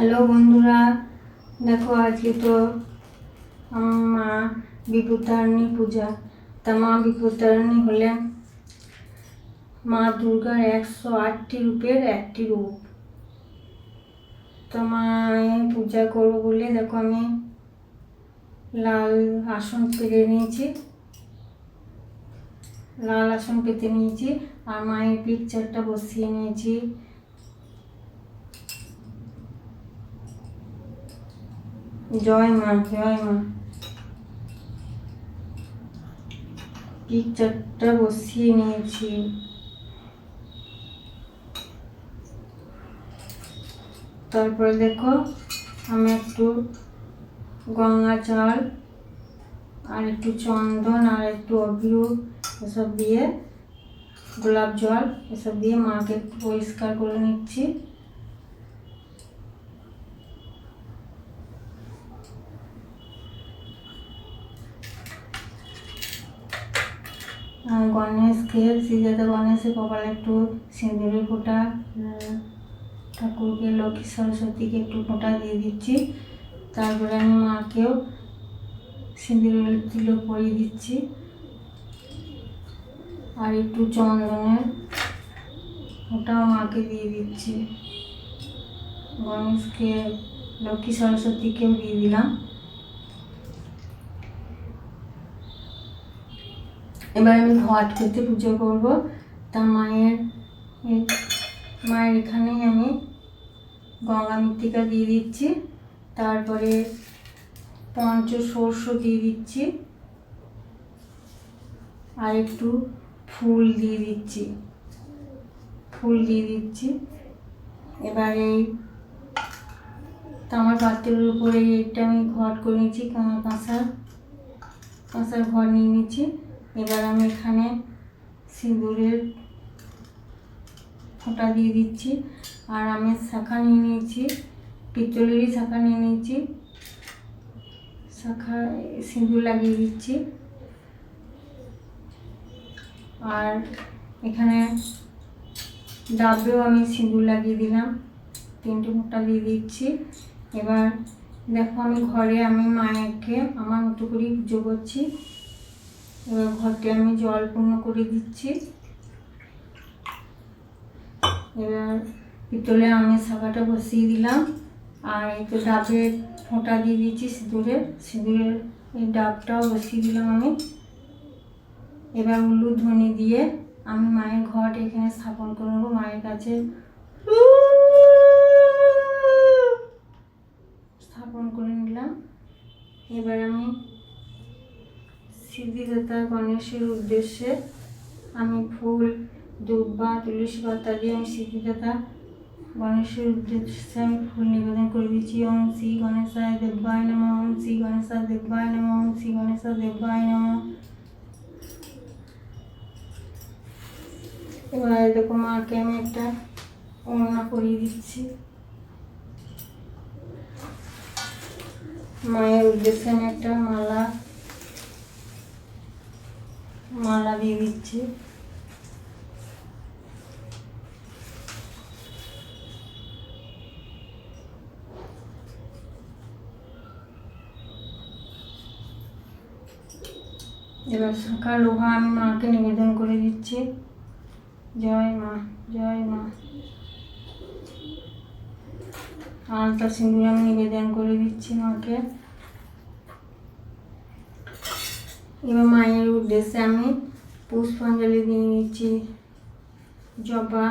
Hello বন্ধুরা, দেখো আজকে তো মা বিপত্তারিণী পূজা। তা মা বিপত্তারিণী হলেন মা দুর্গার একশো আটটি রূপের একটি রূপ। তো মায়ের পূজা করব বলে, দেখো আমি লাল আসন পেরে নিয়েছি। লাল আসন পেতে নিয়েছি আর মায়ের পিকচারটা বসিয়ে নিয়েছি। জয় মা জয় মা। পিকচারটা বসিয়ে নিয়েছি। তারপরে দেখো, আমি একটু গঙ্গা জল আর একটু চন্দন আর একটু অবির এসব দিয়ে, গোলাপ জল এসব দিয়ে মাকে পরিষ্কার করে নিচ্ছি। গণেশকে শ্রীজাত গণেশের কপালে একটু সিঁদুরের ফোঁটা ঠাকুরকে লক্ষ্মী সরস্বতীকে একটু ফোঁটা দিয়ে দিচ্ছি। তারপরে আমি মাকেও সিঁদুরের তিলক পরিয়ে দিচ্ছি। আর একটু চন্দনের ওটাও মাকে দিয়ে দিচ্ছি। গণেশকে, লক্ষ্মী সরস্বতীকেও দিয়ে দিলাম। এবার আমি ঘট পেতে পুজো করব। তা মায়ের মায়ের এখানেই আমি গঙ্গা মৃত্তিকা দিয়ে দিচ্ছি। তারপরে পঞ্চশস্য দিয়ে দিচ্ছি। আর একটু ফুল দিয়ে দিচ্ছি। ফুল দিয়ে দিচ্ছি। এবার এই তামার পাত্রের উপরে এটা আমি ঘট করে নিচ্ছি কা- কাঁসার কাঁসার ঘর নিয়ে নিচ্ছি। এবার আমি এখানে সিঁদুরের ফোঁটা দিয়ে দিচ্ছি। আর আমি শাখা নিয়ে নিয়েছি, পিতলেরই শাখা নিয়ে নিয়েছি। শাখা সিঁদুর লাগিয়ে দিচ্ছি। আর এখানে ডাবেও আমি সিঁদুর লাগিয়ে দিলাম। তিনটে ফোঁটা দিয়ে দিচ্ছি। এবার দেখো আমি ঘরে আমি মায়েরকে আমার মতো করেই পুজো করছি। এবার ঘরটি আমি জল পূর্ণ করে দিচ্ছি। এবার পিতলে আমি শাখাটা বসিয়ে দিলাম। আর একটু ডাবের ফোঁটা দিয়ে দিচ্ছি সিঁদুরের সিঁদুরের এই ডাবটাও বসিয়ে দিলাম আমি। এবার উলুধ্বনি দিয়ে আমি মায়ের ঘট এখানে স্থাপন করে নেব। মায়ের কাছে স্থাপন করে নিলাম। এবার আমি সিদ্ধিদাতা গণেশের উদ্দেশ্যে আমি ফুল, দুব্বা, তুলসী পাতা দিয়ে আমি সিদ্ধিদাতা গণেশের উদ্দেশ্যে আমি ফুল নিবেদন করে দিচ্ছি। ওম শ্রী গণেশায় দেব্যায় নম, ওম শ্রী গণেশায় দেব্যায় নম, ওম শ্রী গণেশায় দেব্যায় নম। এবার দেখো মাকে আমি একটা ওড়না করিয়ে দিচ্ছি। মায়ের উদ্দেশ্যে আমি একটা মালা মালা দিয়ে দিচ্ছি। এবার শাঁখা লোহা আমি মাকে নিবেদন করে দিচ্ছি। জয় মা জয় মা। আলতা সিঁদুর আমি নিবেদন করে দিচ্ছি মাকে। এবার মায়ের উদ্দেশ্যে আমি পুষ্পাঞ্জলি দিয়ে নিচ্ছি। জবা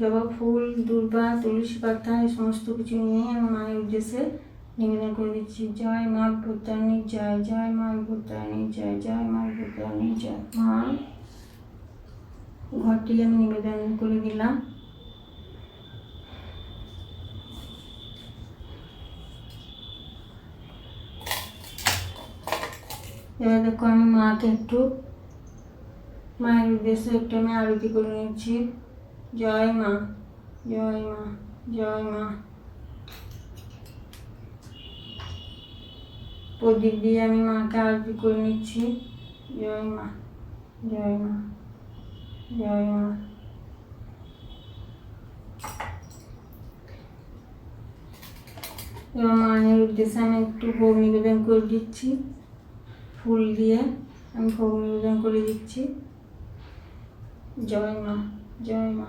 জবা ফুল, দুর্বা, তুলসী পাতা, এই সমস্ত কিছু নিয়ে আমি মায়ের উদ্দেশ্যে নিবেদন করে দিচ্ছি। জয় মা বিপত্তারিণী জয় জয় মা বিপত্তারিণী জয় জয় মা বিপত্তারিণী জয় মা। ঘরটি আমি নিবেদন করে দিলাম। এবার দেখো আমি মাকে একটু মায়ের উদ্দেশ্যে একটু আমি আরতি করে নিচ্ছি। জয় মা জয় মা জয় মা। প্রদীপ দিয়ে আমি মাকে আরতি করে নিচ্ছি। জয় মা জয় মা জয় মা। এবার মায়ের উদ্দেশ্যে আমি একটু ভোগ নিবেদন করে দিচ্ছি। ফুল দিয়ে আমি ভোগ নিবেদন করে দিচ্ছি। জয় মা জয় মা।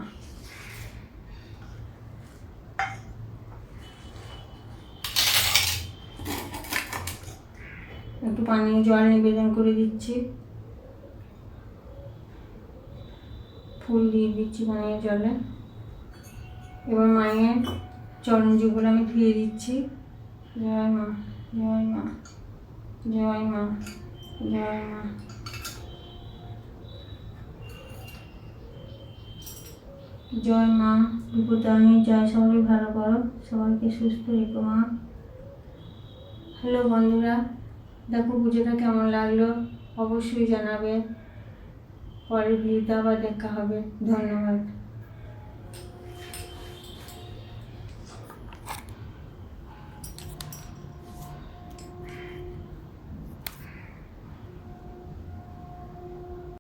একটু পানীয় জল নিবেদন করে দিচ্ছি। ফুল দিয়ে দিচ্ছি পানীয় জলে। এবার মায়ের চরণ আমি ধুয়ে দিচ্ছি। জয় মা জয় মা জয় মা। জয় মা বিপদানি জয় সবাই ভালো করো, সবাইকে সুস্থ রেখো মা। হ্যালো বন্ধুরা, দেখো পুজোটা কেমন লাগল? অবশ্যই জানাবে। পরের ভিডিওতে আবার দেখা হবে। ধন্যবাদ।